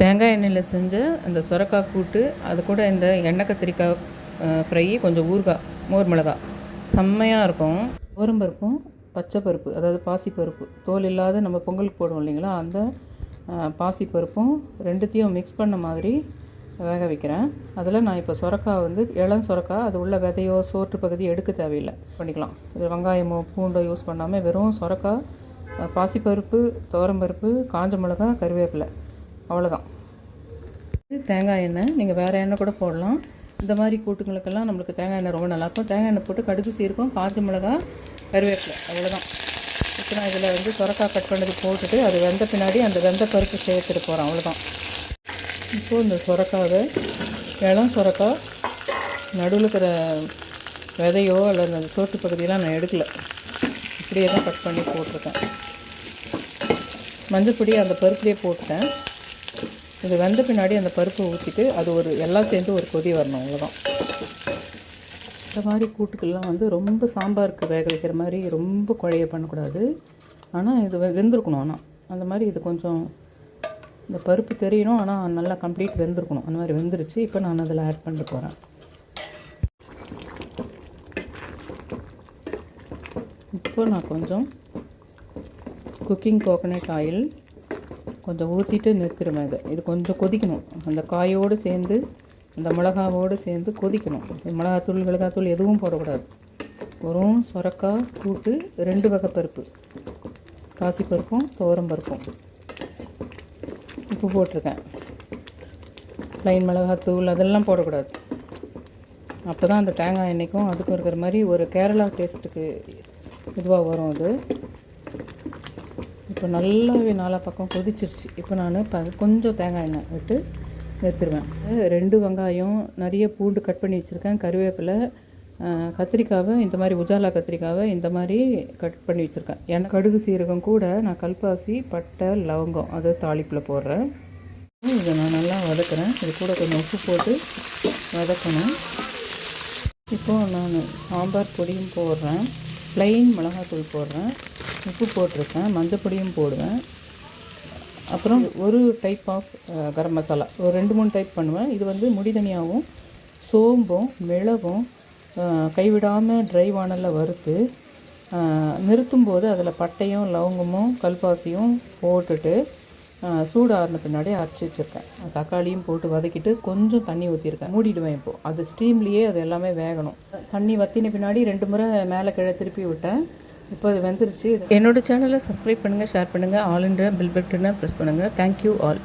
தேங்காய் எண்ணெயில் செஞ்ச அந்த சுரக்காய் கூட்டு அது கூட இந்த எண்ணெய் கத்திரிக்காய் ஃப்ரை கொஞ்சம் ஊறுகாய் மோர் மிளகாய். செம்மையாக இருக்கும். பருப்பும் பச்சை பருப்பு அதாவது பாசிப்பருப்பு தோல் இல்லாத நம்ம பொங்கலுக்கு போடுவோம் இல்லைங்களா? அந்த பாசிப்பருப்பும் ரெண்டுத்தையும் மிக்ஸ் பண்ண மாதிரி வேக வைக்கிறேன். அதில் நான் இப்போ சுரக்காய் வந்து இளம் சுரக்காய் அது உள்ள விதையோ சோற்று பகுதி எடுக்க தேவையில்லை. பண்ணிக்கலாம். இது வெங்காயமோ பூண்டோ யூஸ் பண்ணாமல் வெறும் சுரக்காய் பாசிப்பருப்பு துவரம்பருப்பு காஞ்ச மிளகாய் கருவேப்பிலை. அவ்வளோதான் இது தேங்காய் எண்ணெய் நீங்கள் வேறு எண்ணெய் கூட போடலாம். இந்த மாதிரி கூட்டுங்களுக்கெல்லாம் நம்மளுக்கு தேங்காய் எண்ணெய் ரொம்ப நல்லாயிருக்கும் தேங்காய் எண்ணெய் போட்டு கடுகு சீரகம் காஞ்ச மிளகாய் கருவேப்பிலை அவ்வளோதான் இப்போ நான் இதில் வந்து சுரக்காய் கட் பண்ணது போட்டுட்டு அது வெந்த பின்னாடி அந்த வெந்த பருப்பு சேர்த்துட்டு போகிறேன் அவ்வளோதான் இப்போது இந்த சுரக்காவை இளம் சுரக்காய் நடுவில் இருக்கிற விதையோ அல்லது அந்த சோட்டு பகுதியெல்லாம் நான் எடுக்கல. இப்படியே தான் கட் பண்ணி போட்டிருக்கேன். மஞ்சப்பொடி அந்த பருப்புலேயே போட்டுட்டேன். இது வெந்த பின்னாடி அந்த பருப்பை ஊற்றிட்டு அது ஒரு எல்லாம் சேர்ந்து ஒரு கொதி வரணும் அவ்வளோதான் இந்த மாதிரி கூட்டுக்கெல்லாம் வந்து ரொம்ப சாம்பாருக்கு வேக வைக்கிற மாதிரி ரொம்ப குழைய பண்ணக்கூடாது. ஆனால் இது வெந்திருக்கணும் ஆனால் அந்த மாதிரி இது கொஞ்சம் இந்த பருப்பு தெரியணும் ஆனால் நல்லா கம்ப்ளீட் வெந்திருக்கணும். அந்த மாதிரி வெந்துருச்சு இப்போ நான் அதில் ஆட் பண்ணிட்டு போகிறேன் இப்போ நான் கொஞ்சம் குக்கிங் கோகனட் ஆயில் கொஞ்சம் ஊற்றிட்டு நிறுத்திடுவேன் இதை. இது கொஞ்சம் கொதிக்கணும். அந்த காயோடு சேர்ந்து அந்த மிளகாவோடு சேர்ந்து கொதிக்கணும். மிளகாத்தூள் மிளகாத்தூள் எதுவும் போடக்கூடாது. வெறும் சொரக்காய் கூட்டு ரெண்டு வகை பருப்பு பாசிப்பருப்பும் துவரம் பருப்பும். உப்பு போட்டிருக்கேன். ப்ளைன் மிளகாத்தூள் அதெல்லாம் போடக்கூடாது. அப்போ தான் அந்த தேங்காய் எண்ணெய்க்கும் அதுக்கும் இருக்கிற மாதிரி ஒரு கேரளா டேஸ்ட்டுக்கு இதுவாக வரும் அது. இப்போ நல்லாவே நாலா பக்கம் கொதிச்சிருச்சு. இப்போ நான் ப கொஞ்சம் தேங்காய் எண்ணெய் விட்டு நிறுத்திடுவேன் ரெண்டு வெங்காயம் நிறைய பூண்டு கட் பண்ணி வச்சுருக்கேன். கருவேப்பிலை கத்திரிக்காவை இந்த மாதிரி உஜாலா கத்திரிக்காவை இந்த மாதிரி கட் பண்ணி வச்சுருக்கேன். எனக்கு கடுகு சீரகம் கூட நான் கல்பாசி பட்டை லவங்கம் அது தாளிப்பில் போடுறேன். இதை நான் நல்லா வதக்குறேன். இது கூட கொஞ்சம் உப்பு போட்டு வதக்கணும். இப்போது நான் சாம்பார் பொடியும் போடுறேன். ப்ளைன் மிளகாத்தூள் போடுறேன். உப்பு போட்டிருக்கேன் மஞ்சள் பொடியும் போடுவேன். அப்புறம் ஒரு டைப் ஆஃப் கரம் மசாலா. ஒரு ரெண்டு மூணு டைப் பண்ணுவேன். இது வந்து முடி தனியாகவும் சோம்பும் மிளகும் கைவிடாமல் ட்ரை வானலில் வறுத்து நிறுத்தும் போது அதில் பட்டையும் லவங்கமும் கல்பாசியும் போட்டுட்டு சூடு ஆறின பின்னாடி அரைச்சி வச்சுருக்கேன். தக்காளியும் போட்டு வதக்கிட்டு கொஞ்சம் தண்ணி ஊற்றிருக்கேன் மூடிடுவேன் இப்போது அது ஸ்டீம்லேயே அது எல்லாமே வேகணும். தண்ணி வத்தின பின்னாடி ரெண்டு முறை மேலே கீழே திருப்பி விட்டேன். இப்போ அது வந்துருச்சு. என்னோட சேனலை சப்ஸ்கிரைப் பண்ணுங்கள் ஷேர் பண்ணுங்கள் ஆல் இண்டியா பில் பட்டனை ப்ரெஸ் பண்ணுங்கள் தேங்க்யூ ஆல்